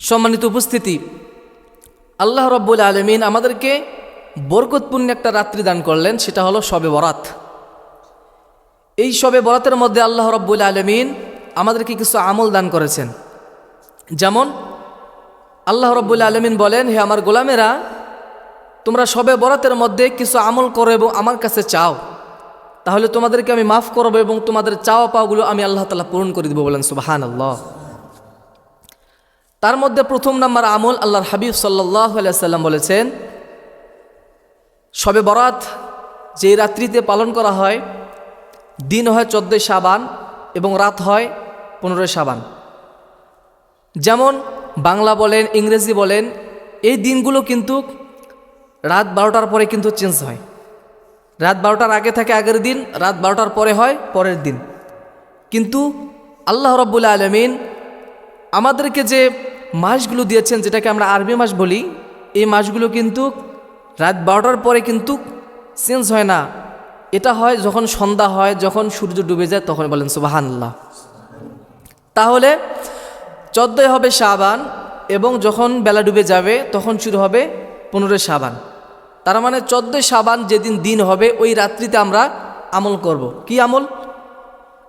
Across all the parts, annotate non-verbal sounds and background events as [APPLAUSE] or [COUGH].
সম্মানিত উপস্থিতি। আল্লাহ রব্বুল আলমিন আমাদেরকে বরকতপূর্ণ একটা রাত্রি দান করলেন, সেটা হলো শবে বরাত। এই শবে বরাতের মধ্যে আল্লাহ রব্বুল আলমিন আমাদেরকে কিছু আমল দান করেছেন। যেমন, আল্লাহ রব্বুল আলমিন বলেন, হে আমার গোলামেরা, তোমরা সবে বরাতের মধ্যে কিছু আমল করো এবং আমার কাছে চাও। তাহলে তোমাদেরকে আমি মাফ করব এবং তোমাদের চাওয়া পাওয়াগুলো আমি আল্লাহ তালা পূরণ করে দেবো বলেন সুবাহান আল্লাহ তার মধ্যে প্রথম নাম্বার আমল আল্লাহর হাবিব সাল্লাহ সাল্লাম বলেছেন, সবে বরাত যে রাত্রিতে পালন করা হয়, দিন হয় চোদ্দোই সাবান এবং রাত হয় পনেরোই সাবান যেমন বাংলা বলেন, ইংরেজি বলেন, এই দিনগুলো কিন্তু রাত বারোটার পরে কিন্তু চেঞ্জ হয়। রাত বারোটার আগে থাকে আগের দিন, রাত বারোটার পরে হয় পরের দিন। কিন্তু আল্লাহ রব্বুল্লা আলমিন আমাদেরকে যে মাসগুলো দিয়েছেন, যেটাকে আমরা আরবি মাস বলি, এই মাসগুলো কিন্তু রাত বারোটার পরে কিন্তু চেঞ্জ হয় না। এটা হয় যখন সন্ধ্যা হয়, যখন সূর্য ডুবে যায়, তখন বলেন সুবাহান আল্লাহ তাহলে চোদ্দই হবে সাবান এবং যখন বেলা ডুবে যাবে, তখন শুরু হবে পনেরোই সাবান তার মানে চোদ্দই সাবান যেদিন দিন হবে, ওই রাত্রিতে আমরা আমল করব। কি আমল?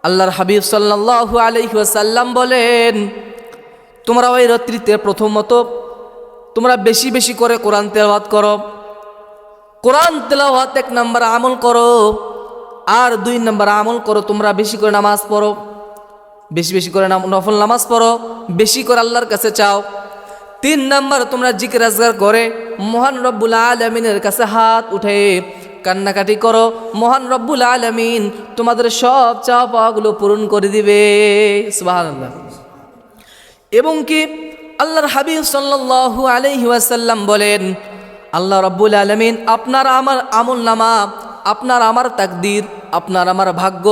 আল্লাহর হাবিব সাল্লাল্লাহু আলাইহি ওয়াসাল্লাম বলেন তোমরা ওই রাত্রিতে প্রথমত তোমরা বেশি বেশি করে কোরআন তেলাওয়াত করো। কোরআন তেলাওয়াত এক নাম্বার আমল করো, আর দুই নাম্বার আমল করো, তোমরা বেশি করে নামাজ পড়ো। বেশি বেশি করে নফল নামাজ পড়ো, বেশি করে আল্লাহর কাছে চাও। তিন নাম্বার তোমরা জিকির আজগার করে, মহান রব্বুল আলমিনের কাছে হাত উঠে কান্নাকাটি করো। মহান রব্বুল আলমিন তোমাদের সব চাওয়া পাওয়াগুলো পূরণ করে দিবে। সুবহানাল্লাহ। এবং কি আল্লাহর হাবিব আলাইহি ওয়াসাল্লাম বলেন, আল্লাহ রব্বুল আলমিন আপনার আমার আমল নামা, আপনার আমার তাকদির, আপনার আমার ভাগ্য,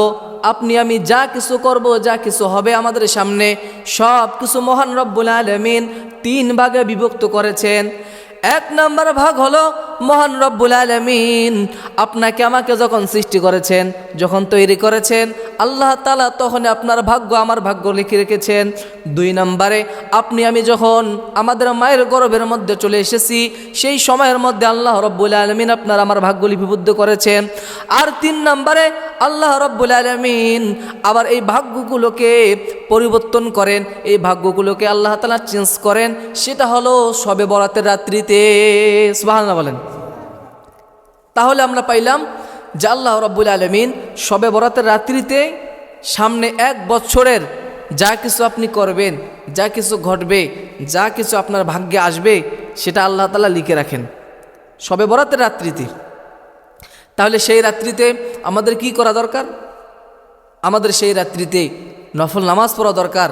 আপনি আমি যা কিছু করব, যা কিছু হবে আমাদের সামনে, সব কিছু মহান রব্বুল আলমিন তিন ভাগে বিভক্ত করেছেন। এক নম্বর ভাগ হলো মহান রব্বুল আলমিন আপনাকে আমাকে যখন সৃষ্টি করেছেন, যখন তৈরি করেছেন, আল্লাহ তালা তখন আপনার ভাগ্য আমার ভাগ্য লিখে রেখেছেন। দুই নম্বরে, আপনি, আমি যখন আমাদের মায়ের গর্ভের মধ্যে চলে এসেছি, সেই সময়ের মধ্যে আল্লাহ রব্বুল আলমিন আপনার আমার ভাগ্য লিপিবদ্ধ করেছেন। আর তিন নম্বরে, আল্লাহ রব্বুল আলমিন আবার এই ভাগ্যগুলোকে পরিবর্তন করেন। এই ভাগ্যগুলোকে আল্লাহ তালা চেঞ্জ করেন। সেটা হলো সবে বরাতের রাত্রিতে। সুবাহ বলেন। তাহলে আমরা পাইলাম যে আল্লাহ রব্বুল আলমিন সবে বরাতের রাত্রিতে সামনে এক বছরের যা কিছু আপনি করবেন, যা কিছু ঘটবে, যা কিছু আপনার ভাগ্যে আসবে, সেটা আল্লাহ তালা লিখে রাখেন। সবে বরাতের রাত্রিতে। তাহলে সেই রাত্রিতে আমাদের কি করা দরকার? আমাদের সেই রাত্রিতে নফল নামাজ পড়া দরকার,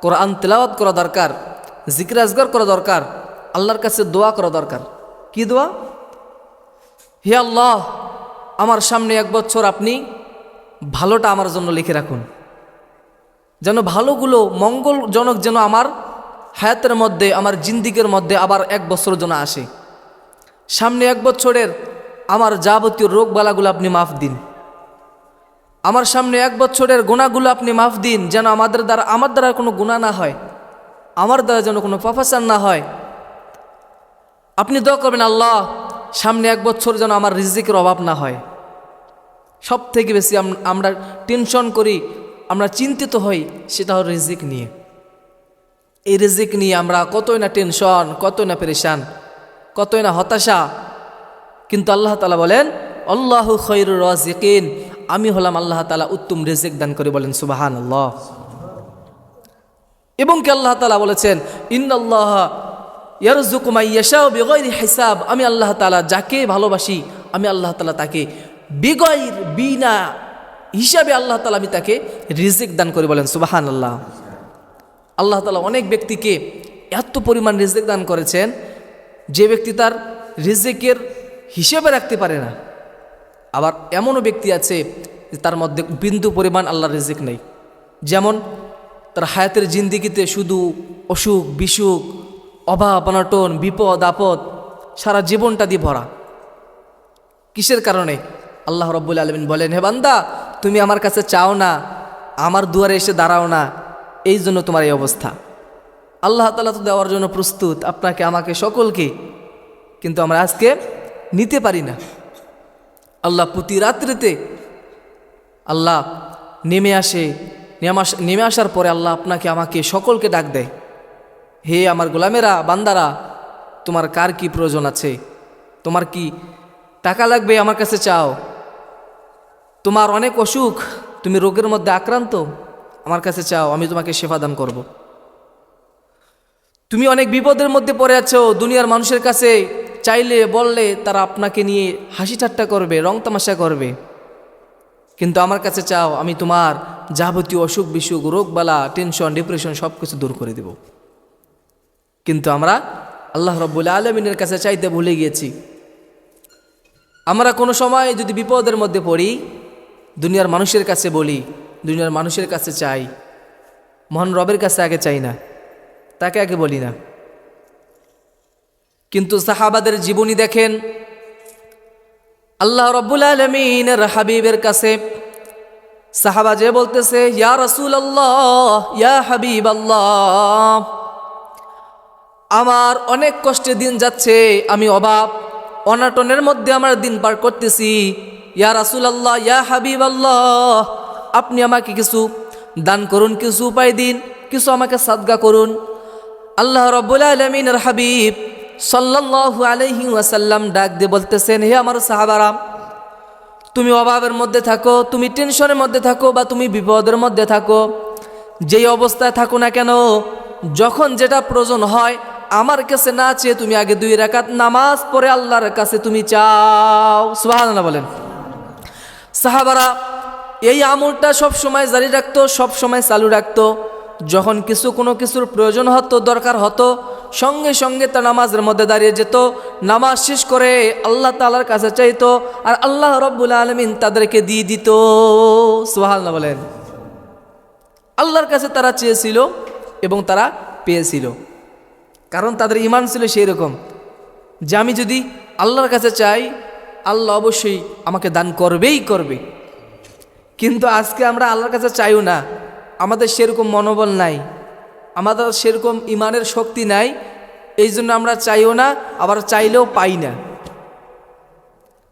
কোরআন তেলাওয়াত করা দরকার, জিকির আজগার করা দরকার, আল্লাহর কাছে দোয়া করা দরকার। কি দোয়া? হে আল্লাহ, আমার সামনে এক বছর আপনি ভালোটা আমার জন্য লিখে রাখুন। যেন ভালোগুলো মঙ্গলজনক যেন আমার হায়াতের মধ্যে, আমার জিন্দিগের মধ্যে আবার এক বছর যেন আসে। সামনে এক বছরের আমার যাবতীয় রোগবালাগুলো আপনি মাফ দিন। আমার সামনে এক বছরের গুণাগুলো আপনি মাফ দিন, যেন আমাদের দ্বারা, আমার দ্বারা কোনো গুণা না হয়, আমার দ্বারা যেন কোনো প্রফেশন না হয়। আপনি দোয়া করবেন, আল্লাহ সামনে এক বছর যেন আমার রিজিকের অভাব না হয়। সব থেকে বেশি আমরা টেনশন করি, আমরা চিন্তিত হই, সেটা হল রিজিক নিয়ে। এই রিজিক নিয়ে আমরা কতই না টেনশন, কতই না পেরেশান, কতই না হতাশা। কিন্তু আল্লাহ তালা বলেন, আল্লাহ খৈর রাজিকিন। আমি হলাম আল্লাহ তালা উত্তম রিজিক দান করে বলেন সুবাহান আল্লাহ এবং কি আল্লাহ তালা বলেছেন ইয়ারজুকুমাইয়াশাও বেগৈর হিসাব। আমি আল্লাহ তালা যাকে ভালোবাসি, আমি আল্লাহ তালা তাকে বেগৈর বিনা হিসাবে আল্লাহ তালা আমি তাকে রিজিক দান করে বলেন সুবাহান আল্লাহ আল্লাহ তালা অনেক ব্যক্তিকে এত পরিমাণ রিজিক দান করেছেন যে ব্যক্তি তার রিজিকের হিসেবে রাখতে পারে না। আবার এমনও ব্যক্তি আছে তার মধ্যে বিন্দু পরিমাণ আল্লাহর রিজিক নেই। যেমন তার হায়াতের জিন্দিগিতে শুধু অসুখ, বিসুখ অভাব, অনটন, বিপদ, আপদ সারা জীবনটা দিয়ে ভরা। কিসের কারণে? আল্লাহ রব্বুল আলমিন বলেন, হে বান্দা, তুমি আমার কাছে চাও না, আমার দুয়ারে এসে দাঁড়াও না, এই জন্য তোমার এই অবস্থা। আল্লাহ তালা তো দেওয়ার জন্য প্রস্তুত, আপনাকে, আমাকে, সকলকে। কিন্তু আমরা আজকে নিতে পারি না। আল্লাহ প্রতি রাত্রিতে আল্লাহ নেমে আসে, নেমে আসার পরে আল্লাহ আপনাকে, আমাকে, সকলকে ডাক দেয়। হে আমার গোলামেরা, বান্দারা, তোমার কার কি প্রয়োজন আছে? তোমার কি টাকা লাগবে আমার কাছে চাও? তোমার অনেক অসুখ, তুমি রোগের মধ্যে আক্রান্ত? আমার কাছে চাও, আমি তোমাকে সেবা দান করব। তুমি অনেক বিপদের মধ্যে পড়ে আছো, দুনিয়ার মানুষের কাছে চাইলে, বললে তারা আপনাকে নিয়ে হাসি ঠাট্টা করবে, রং তামাশা করবে। কিন্তু আমার কাছে চাও, আমি তোমার যাবতীয় অসুখ বিসুখ রোগবালা টেনশন ডিপ্রেশন সব কিছু দূর করে দেব। কিন্তু আমরা আল্লাহ রব্বুল আলমিনের কাছে চাইতে ভুলে গিয়েছি। আমরা কোনো সময় যদি বিপদের মধ্যে পড়ি, দুনিয়ার মানুষের কাছে বলি, দুনিয়ার মানুষের কাছে চাই, মহান রবের কাছে আগে চাই না, তাকে আগে বলি না। কিন্তু সাহাবাদের জীবনী দেখেন, আল্লাহ রব্বুল আলমিনের হাবিবের কাছে সাহাবা যে বলতেছে, ইয়া রসুল আল্লাহ ইয়া হাবিব আল্লাহ আমার অনেক কষ্টে দিন যাচ্ছে, আমি অভাব অনাটনের মধ্যে আমার দিন পার করতেছি। ইয়া রাসুল আল্লাহ ইয়া হাবিব আল্লাহ আপনি আমাকে কিছু দান করুন, কিছু উপায় দিন, কিছু আমাকে সাদগা করুন। আল্লাহ রব্বুল আলমিনের হাবিব সাল্লাল্লাহু আলাইহি ওয়াসাল্লাম ডাক দিয়ে বলতেছেন, হে আমার সাহাবারাম, তুমি অভাবের মধ্যে থাকো, তুমি টেনশনের মধ্যে থাকো বা তুমি বিপদের মধ্যে থাকো। যেই অবস্থায় থাকো না কেন, যখন যেটা প্রয়োজন হয় আমার কাছে না চেয়ে তুমি আগে দুই রাকাত নামাজ পড়ে আল্লাহর কাছে তুমি চাও। সুবহানাল্লাহ বলেন। সাহাবারা, এই আমলটা সব সময় জারি রাখতো, সব সময় চালু রাখতো। যখন কিছু, কোনো কিছুর প্রয়োজন হতো, দরকার হতো, সঙ্গে সঙ্গে তা নামাজের মধ্যে দাঁড়িয়ে যেত। নামাজ শেষ করে আল্লাহ তালার কাছে চাইতো আর আল্লাহ রব্বুল আলমিন তাদেরকে দিয়ে দিত। সুহাল না বলেন। আল্লাহর কাছে তারা চেয়েছিল এবং তারা পেয়েছিল। কারণ তাদের ইমান ছিল সেই রকম যে আমি যদি আল্লাহর কাছে চাই, আল্লাহ অবশ্যই আমাকে দান করবেই করবে। কিন্তু আজকে আমরা আল্লাহর কাছে চাইও না। আমাদের সেরকম মনোবল নাই। আমাদের সেরকম ইমানের শক্তি নাই। এই জন্য আমরা চাইও না, আবার চাইলেও পাই না।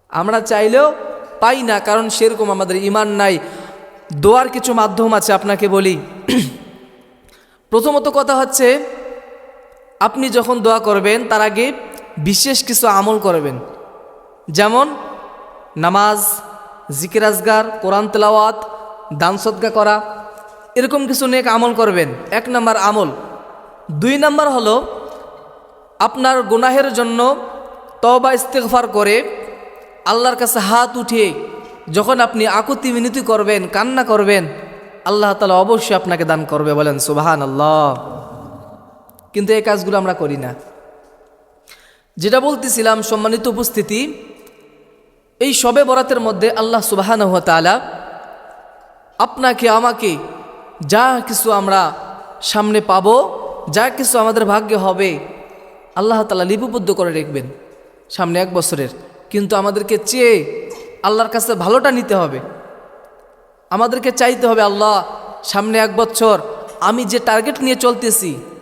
আমরা চাইলেও পাই না, কারণ সেরকম আমাদের ইমান নাই। দোয়ার কিছু মাধ্যম আছে, আপনাকে বলি। [CLEARS THROAT] প্রথমত কথা হচ্ছে আপনি যখন দোয়া করবেন, তার আগে বিশেষ কিছু আমল করবেন। যেমন, নামাজ জিকিরাজগার কোরআন তেলাওয়াত, দান সদ্গা করা, এরকম কিছু নেক আমল করবেন। এক নম্বর আমল। দুই নম্বর হলো, আপনার গুনাহের জন্য তবা ইস্তেগফার করে আল্লাহর কাছে হাত উঠিয়ে যখন আপনি আকুতি মিনতি করবেন, কান্না করবেন, আল্লাহ তালা অবশ্যই আপনাকে দান করবে বলেন সুবাহান আল্লাহ কিন্তু এই কাজগুলো আমরা করি না। যেটা বলতেছিলাম, সম্মানিত উপস্থিতি, এই সবে বরাতের মধ্যে আল্লাহ সুবাহান তালা আপনাকে, আমাকে যা কিছু আমরা সামনে পাবো, যা কিছু আমাদের ভাগ্যে হবে, আল্লাহ তালা লিপিবদ্ধ করে রাখবেন সামনে এক বছরের। কিন্তু আমাদেরকে চেয়ে আল্লাহর কাছে ভালোটা নিতে হবে। আমাদেরকে চাইতে হবে, আল্লাহ, সামনে এক বছর আমি যে টার্গেট নিয়ে চলতেছি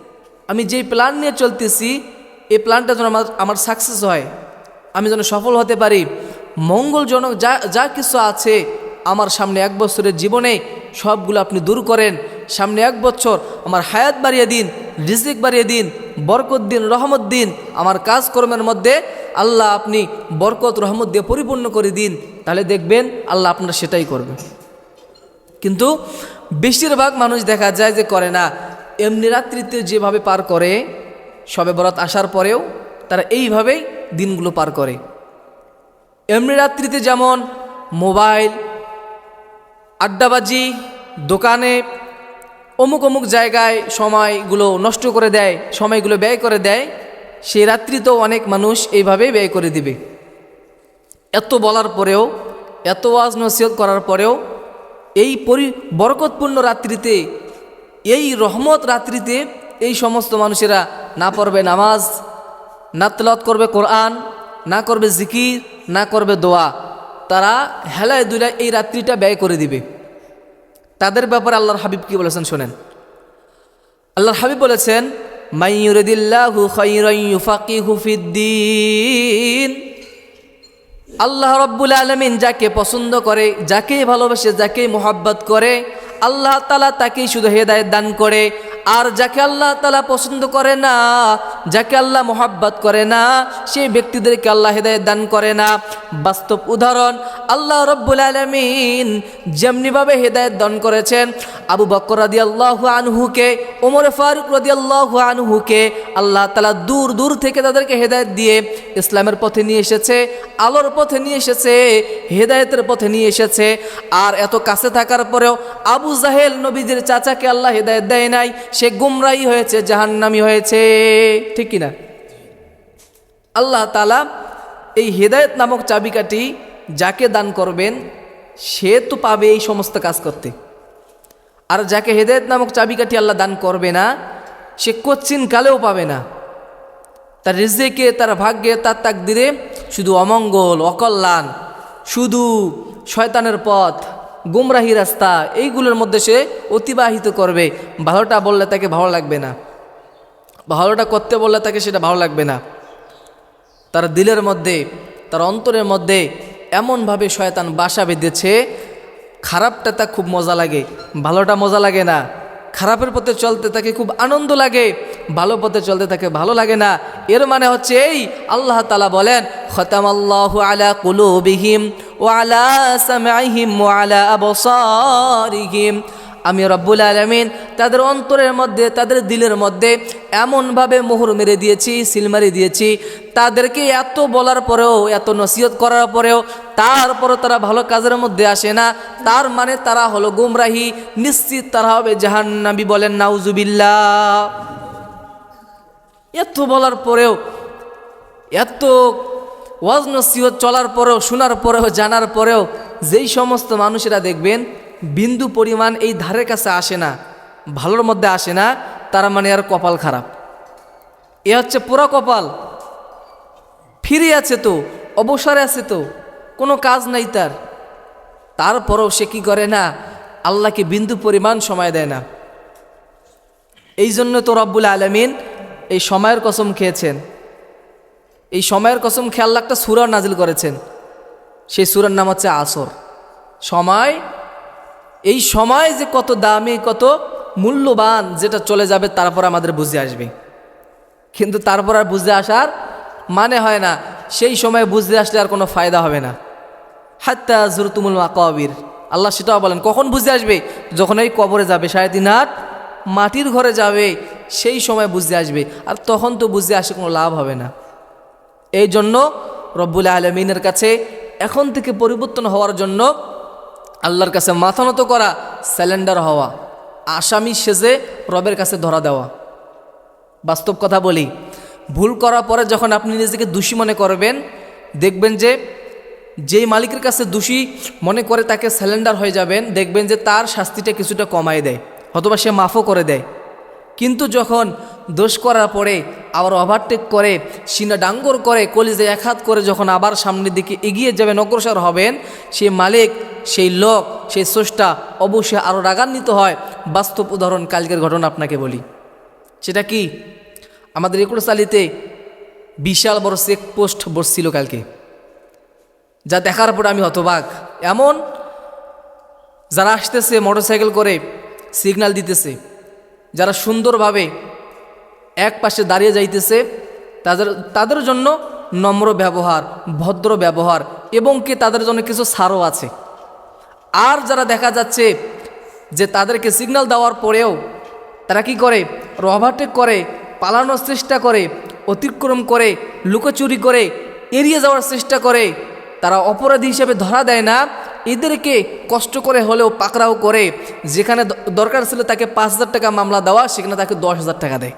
আমি যেই প্ল্যান নিয়ে চলতেছি, এই প্ল্যানটা যেন আমার আমার সাকসেস হয়, আমি যেন সফল হতে পারি। মঙ্গলজনক যা যা কিছু আছে আমার সামনে এক বছরের জীবনে, সবগুলো আপনি দূর করেন। সামনে এক বছর আমার হায়াত বাড়িয়ে দিন, রিজিক বাড়িয়ে দিন, বরকত দিন, রহমত দিন। আমার কাজকর্মের মধ্যে আল্লাহ আপনি বরকত, রহমত দিয়ে পরিপূর্ণ করে দিন। তাহলে দেখবেন আল্লাহ আপনার সেটাই করবে কিন্তু বেশিরভাগ মানুষ দেখা যায় যে করে না এমনি রাত্রিতে যেভাবে পার করে, সবে বরাত আসার পরেও তারা এইভাবেই দিনগুলো পার করে। এমনি রাত্রিতে যেমন মোবাইল, আড্ডাবাজি, দোকানে অমুক অমুক জায়গায় সময়গুলো নষ্ট করে দেয়, সময়গুলো ব্যয় করে দেয় সেই রাত্রিতেও অনেক মানুষ এইভাবেই ব্যয় করে দিবে। এত বলার পরেও, এত ওয়াজ নসিহত করার পরেও এই পরি, বরকতপূর্ণ রাত্রিতে এই রহমত রাত্রিতে এই সমস্ত মানুষেরা না পড়বে নামাজ, না তেলত করবে কোরআন, না করবে জিকির, না করবে দোয়া। তারা হেলায় দুলায় এই রাত্রিটা ব্যয় করে দিবে। তাদের ব্যাপারে আল্লাহর হাবিব কি বলেছেন শোনেন। আল্লাহর হাবিব বলেছেন আল্লাহ রব্বুল আলমিন যাকে পছন্দ করে যাকে ভালোবাসে যাকে মোহাব্বত করে আল্লাহ তালা তাকেই শুধু হেদায়ত দান করে আর যাকে আল্লাহ তালা পছন্দ করে না, যাকে আল্লাহ মোহাব্বত করে না, সেই ব্যক্তিদেরকে আল্লাহ হেদায়ত দান করে না। বাস্তব উদাহরণ, আল্লাহ রব্বুল আলমিন যেমনিভাবে হেদায়ত দান করেছেন, আবু বকর রাদি আল্লাহ আনহুকে, ওমর ফারুক রাদি আল্লাহ আনহুকে আল্লাহ তালা দূর দূর থেকে তাদেরকে হেদায়ত দিয়ে ইসলামের পথে নিয়ে এসেছে, আলোর পথে নিয়ে এসেছে, হেদায়তের পথে নিয়ে এসেছে। আর এত কাছে থাকার পরেও আবু জাহেল নবীদের চাচাকে আল্লাহ হেদায়ত দেয় নাই সে গুমরাই হয়েছে, জাহান্নামি হয়েছে। ঠিক কিনা? আল্লাহ তালা এই হেদায়ত নামক চাবিকাঠি যাকে দান করবেন, সে তো পাবে এই সমস্ত কাজ করতে। আর যাকে হেদায়ত নামক চাবিকাঠি আল্লাহ দান করবে না, সে কচ্ছিন কালেও পাবে না। তার রিজেকে, তার ভাগ্যে, তার তাকদিরে শুধু অমঙ্গল, অকল্যাণ, শুধু শয়তানের পথ। গুমরাহি রাস্তা, এইগুলোর মধ্যে সে অতিবাহিত করবে। ভালোটা বললে তাকে ভালো লাগবে না। ভালোটা করতে বললে তাকে সেটা ভালো লাগবে না। তার দিলের মধ্যে, তার অন্তরের মধ্যে এমনভাবে শয়তান বাসা বেঁধেছে, খারাপটা তা খুব মজা লাগে। ভালোটা মজা লাগে না। খারাপের পথে চলতে তাকে খুব আনন্দ লাগে, ভালো পথে চলতে তাকে ভালো লাগে না। এর মানে হচ্ছে এই, আল্লাহ তালা বলেন খতাম আল্লাহ আলা কুলুবিহিম ও আলা সামাইহিম ও আলা আবসারিহিম। আমি রব্বুল আলমিন তাদের অন্তরের মধ্যে, তাদের দিলের মধ্যে এমনভাবে মোহর মেরে দিয়েছি সিলমারি দিয়েছি। তাদেরকে এত বলার পরেও, এত নসিহত করার পরেও, তারপরও তারা ভালো কাজের মধ্যে আসে না। তার মানে তারা হলো গুমরাহি, নিশ্চিত তারা হবে জাহান্নাবি বলেন নাউজুবিল্লা এত বলার পরেও, এত ওয়াজ নসিহত চলার পরেও, শোনার পরেও, জানার পরেও, যেই সমস্ত মানুষেরা দেখবেন বিন্দু পরিমাণ এই ধারের কাছে আসে না, ভালোর মধ্যে আসে না, তার মানে আর কপাল খারাপ। এ হচ্ছে পুরা কপাল। ফিরে আছে তো, অবসরে আছে তো, কোনো কাজ নাই তার। তারপরেও সে কি করে না, আল্লাহকে বিন্দু পরিমাণ সময় দেয় না। এই জন্য তো রব্বুল আলমিন এই সময়ের কসম খেয়েছেন। এই সময়ের কসম খেয়ে আল্লাহ একটা সুরা নাজিল করেছেন। সেই সুরার নাম হচ্ছে আসর। সময় এই সময় যে কত দামি, কত মূল্যবান যেটা চলে যাবে, তারপর আমাদের বুঝে আসবে। কিন্তু তারপর আর বুঝে আসার মানে হয় না, সেই সময় বুঝতে আসলে আর কোনো ফায়দা হবে না। হাত্তা জুরতুমুল মাকাবির। আল্লাহ সেটাও বলেন, কখন বুঝে আসবে? যখন এই কবরে যাবে, সাড়ে তিন হাট মাটির ঘরে যাবে, সেই সময় বুঝতে আসবে। আর তখন তো বুঝতে আসে কোনো লাভ হবে না। এই জন্য রব্বুল আলমিনের কাছে এখন থেকে পরিবর্তন হওয়ার জন্য আল্লাহর কাছে মাথা নত করা, স্যালেন্ডার হওয়া, আসামি সেজে রবের কাছে ধরা দেওয়া। বাস্তব কথা বলি, ভুল করার পরে যখন আপনি নিজেকে দোষী মনে করবেন, দেখবেন যে যেই মালিকের কাছে দোষী মনে করে তাকে স্যালেন্ডার হয়ে যাবেন, দেখবেন যে তার শাস্তিটা কিছুটা কমায় দেয়, অথবা সে মাফও করে দেয়। কিন্তু যখন দোষ করার পরে আবার ওভারটেক করে, সিনা ডাঙ্গর করে কলিজে এক হাত করে যখন আবার সামনের দিকে এগিয়ে যাবেন অগ্রসর হবেন সেই মালিক, সেই লোক, সেই স্রষ্টা অবশ্যই আরও রাগান্বিত হয়। বাস্তব উদাহরণ কালকের ঘটনা আপনাকে বলি। সেটা কি? আমাদের একুড়সালিতে বিশাল বড় চেক পোস্ট বসছিল কালকে। যা দেখার পরে আমি হতবাক। এমন, যারা আসতেছে, মোটরসাইকেল করে সিগন্যাল দিতেছে, যারা সুন্দরভাবে এক পাশে দাঁড়িয়ে যাইতেছে, তাদের তাদের জন্য নম্র ব্যবহার, ভদ্র ব্যবহার, এবং কি তাদের জন্য কিছু ছাড়ও আছে। আর যারা দেখা যাচ্ছে যে তাদেরকে সিগন্যাল দেওয়ার পরেও তারা কি করে? ওভারটেক করে, পালানোর চেষ্টা করে, অতিক্রম করে, লুকোচুরি করে, এড়িয়ে যাওয়ার চেষ্টা করে, তারা অপরাধী হিসেবে ধরা দেয় না। এদেরকে কষ্ট করে হলেও পাকড়াও করে, যেখানে দরকার ছিল তাকে পাঁচ হাজার টাকা মামলা দেওয়া, সেখানে তাকে দশ হাজার টাকা দেয়।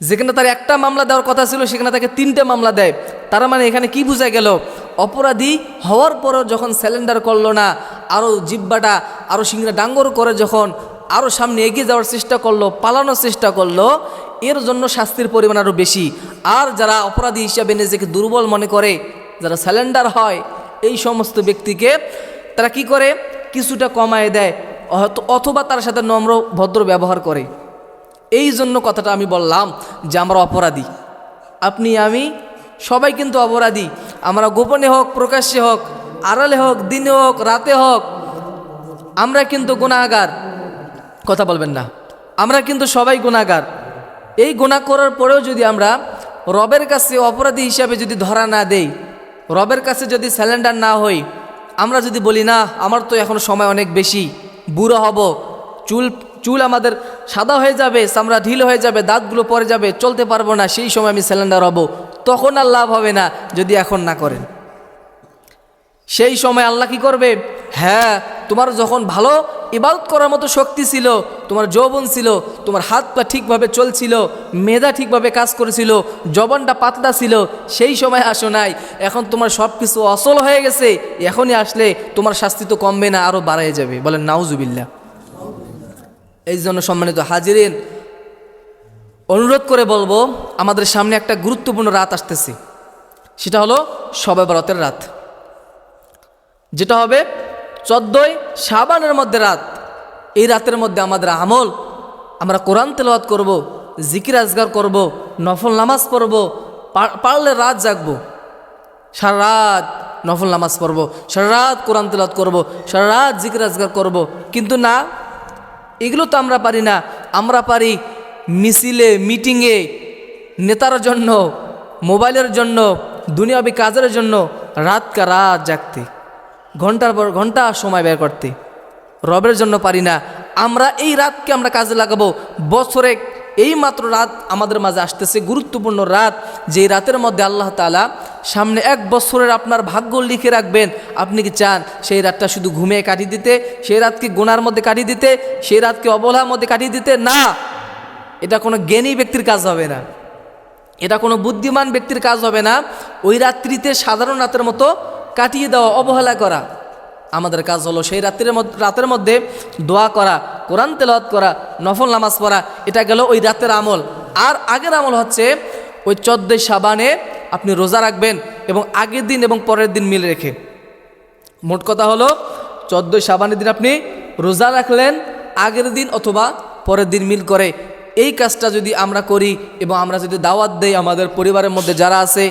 যেখানে তার একটা মামলা দেওয়ার কথা ছিল, সেখানে তাকে তিনটে মামলা দেয়। তার মানে এখানে কি বোঝা গেল? অপরাধী হওয়ার পরও যখন স্যালেন্ডার করল না আরও জিব্বাটা আরও সিংড়া ডাঙ্গর করে যখন আরও সামনে এগিয়ে যাওয়ার চেষ্টা করল, পালানোর চেষ্টা করল, এর জন্য শাস্তির পরিমাণ আরও বেশি। আর যারা অপরাধী হিসাবে নিজেকে দুর্বল মনে করে, যারা স্যালেন্ডার হয়, এই সমস্ত ব্যক্তিকে তারা কি করে? কিছুটা কমায় দেয় অথ- অথবা তার সাথে নম্র, ভদ্র ব্যবহার করে। এই জন্য কথাটা আমি বললাম যে আমরা অপরাধী। আপনি, আমি, সবাই কিন্তু অপরাধী। আমরা গোপনে হোক, প্রকাশ্যে হোক, আড়ালে হোক, দিনে হোক, রাতে হোক, আমরা কিন্তু গুণাগার কথা বলবেন না। আমরা কিন্তু সবাই গুণাগার এই গুণা করার পরেও যদি আমরা রবের কাছে অপরাধী হিসাবে যদি ধরা না দেই, রবের কাছে যদি স্যালেন্ডার না হই, আমরা যদি বলি, না, আমার তো এখন সময় অনেক বেশি, বুড়ো হব, চুল চুল আমাদের সাদা হয়ে যাবে, চামড়া ঢিল হয়ে যাবে, দাঁতগুলো পরে যাবে, চলতে পারব না, সেই সময় আমি স্যালেন্ডার হব। তখন আর লাভ হবে না, যদি এখন না করেন। সেই সময় আল্লাহ কি করবে? হ্যাঁ তোমার যখন ভালো ইবাদত করার মতো শক্তি ছিল, তোমার যৌবন ছিল, তোমার হাত পা ঠিকভাবে চলছিল, মেধা ঠিকভাবে কাজ করেছিল, জবনটা পাতলা ছিল, সেই সময় আসো নাই। এখন তোমার সব কিছু অসল হয়ে গেছে, এখনই আসলে তোমার শাস্তি তো কমবে না আরও বাড়াই যাবে। বলেন নাউজুবিল্লা এই জন্য সম্মানিত হাজিরিন, অনুরোধ করে বলব, আমাদের সামনে একটা গুরুত্বপূর্ণ রাত আসতেছে। সেটা হলো সবে বরতের রাত। যেটা হবে চোদ্দই সাবানের মধ্যে রাত। এই রাতের মধ্যে আমাদের আমল, আমরা কোরআন তেলাওয়াত করব, জিকির আজগার করব, নফল নামাজ পড়ব পারলে রাত জাগবো। সারা রাত নফল নামাজ পড়ব, সারা রাত কোরআন তেলাওয়াত করব, সারা রাত জিকির আজগার করব। কিন্তু না এগুলো তো আমরা পারি না। আমরা পারি মিছিলে, মিটিংয়ে, নেতার জন্য, মোবাইলের জন্য, দুনিয়াবি কাজের জন্য রাত কা রাত জাগতে, ঘণ্টার পর ঘণ্টা সময় ব্যয় করতে। রবের জন্য পারি না। আমরা এই রাতকে আমরা কাজে লাগাবো। বছরে এই মাত্র রাত আমাদের মাঝে আসতেছে, গুরুত্বপূর্ণ রাত যে রাতের মধ্যে আল্লাহ তালা সামনে এক বছরের আপনার ভাগ্য লিখে রাখবেন। আপনি কি চান সেই রাতটা শুধু ঘুমিয়ে কাটিয়ে দিতে, সেই রাতকে গোনার মধ্যে কাটিয়ে দিতে, সেই রাতকে অবহেলার মধ্যে কাটিয়ে দিতে? না। এটা কোনো জ্ঞানী ব্যক্তির কাজ হবে না। এটা কোনো বুদ্ধিমান ব্যক্তির কাজ হবে না। ওই রাত্রিতে সাধারণ রাতের মতো কাটিয়ে দেওয়া, অবহেলা করা। আমাদের কাজ হলো সেই রাত্রির রাতের মধ্যে দোয়া করা, কোরআন তেলাওয়াত করা, নফল নামাজ পড়া, এটা গেল ওই রাতের আমল। আর আগের আমল হচ্ছে ওই চোদ্দোই সাবানে আপনি রোজা রাখবেন এবং আগের দিন এবং পরের দিন মিল রেখে। মোট কথা হলো চোদ্দোই সাবানের দিন আপনি রোজা রাখলেন, আগের দিন অথবা পরের দিন মিল করে। এই কাজটা যদি আমরা করি এবং আমরা যদি দাওয়াত দেই আমাদের পরিবারের মধ্যে যারা আছে,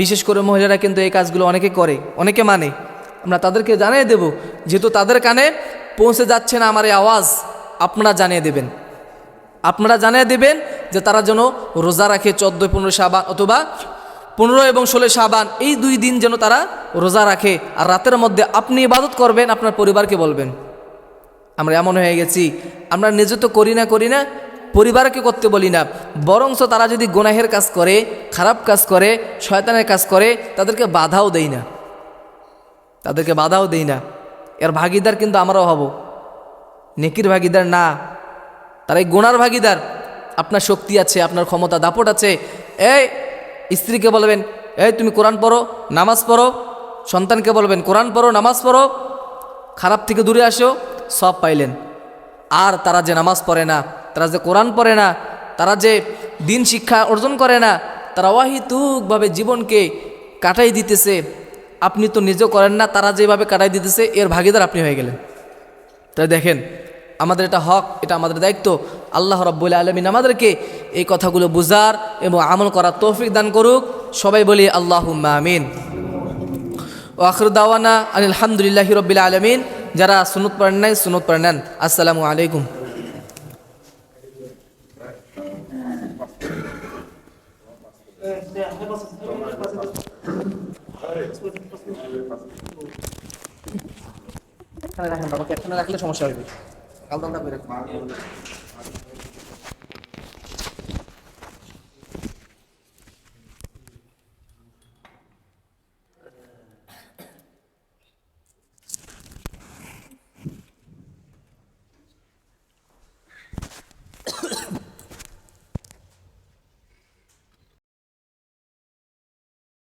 বিশেষ করে মহিলারা কিন্তু এই কাজগুলো অনেকে করে, অনেকে মানে। আমরা তাদেরকে জানিয়ে দেব, যেহেতু তাদের কানে পৌঁছে যাচ্ছে না আমার এই আওয়াজ, আপনারা জানিয়ে দেবেন। আপনারা জানিয়ে দেবেন যে তারা যেন রোজা রাখে চোদ্দ পনেরো সাবান অথবা পনেরো এবং ষোলো সাবান এই দুই দিন যেন তারা রোজা রাখে। আর রাতের মধ্যে আপনি ইবাদত করবেন, আপনার পরিবারকে বলবেন। আমরা এমন হয়ে গেছি, আমরা নিজে তো করি না করি না, পরিবারকে করতে বলি না। বরংস তারা যদি গোনাহের কাজ করে, খারাপ কাজ করে, শয়তানের কাজ করে, তাদেরকে বাধাও দেই না। তাদেরকে বাধাও দেই না। এর ভাগিদার কিন্তু আমরাও হব। নেকির ভাগিদার না। তারা এই গোনার ভাগিদার, আপনার শক্তি আছে, আপনার ক্ষমতা, দাপট আছে। এই স্ত্রীকে বলবেন, এই তুমি কোরআন পড়ো, নামাজ পড়ো। সন্তানকে বলবেন, কোরআন পড়ো, নামাজ পড়ো। খারাপ থেকে দূরে আসো, সব পাইলেন। আর তারা যে নামাজ পড়ে না, তারা যে কোরআন পড়ে না, তারা যে দিন শিক্ষা অর্জন করে না, তারা ওয়াহিতুকভাবে জীবনকে কাটাই দিতেছে। আপনি তো নিজেও করেন না, তারা যেভাবে কাটাই দিতেছে, এর ভাগিদার আপনি হয়ে গেলেন। তাই দেখেন, আমাদের এটা হক, এটা আমাদের দায়িত্ব। আল্লাহ রব্বুল আলমিন আমাদেরকে এই কথাগুলো বুঝার এবং আমল করার তৌফিক দান করুক। সবাই বলি আল্লাহ আমিন। ও আখর দাওয়ানা আলহামদুলিল্লাহ রবিল আলমিন। যারা সুনত পড়েন নাই সুনত পড়ে নেন। আসসালামু আলাইকুম। এখানে রাখেন বাবাকে এখানে রাখলে সমস্যা হবে কাল দামটা বেড়ে।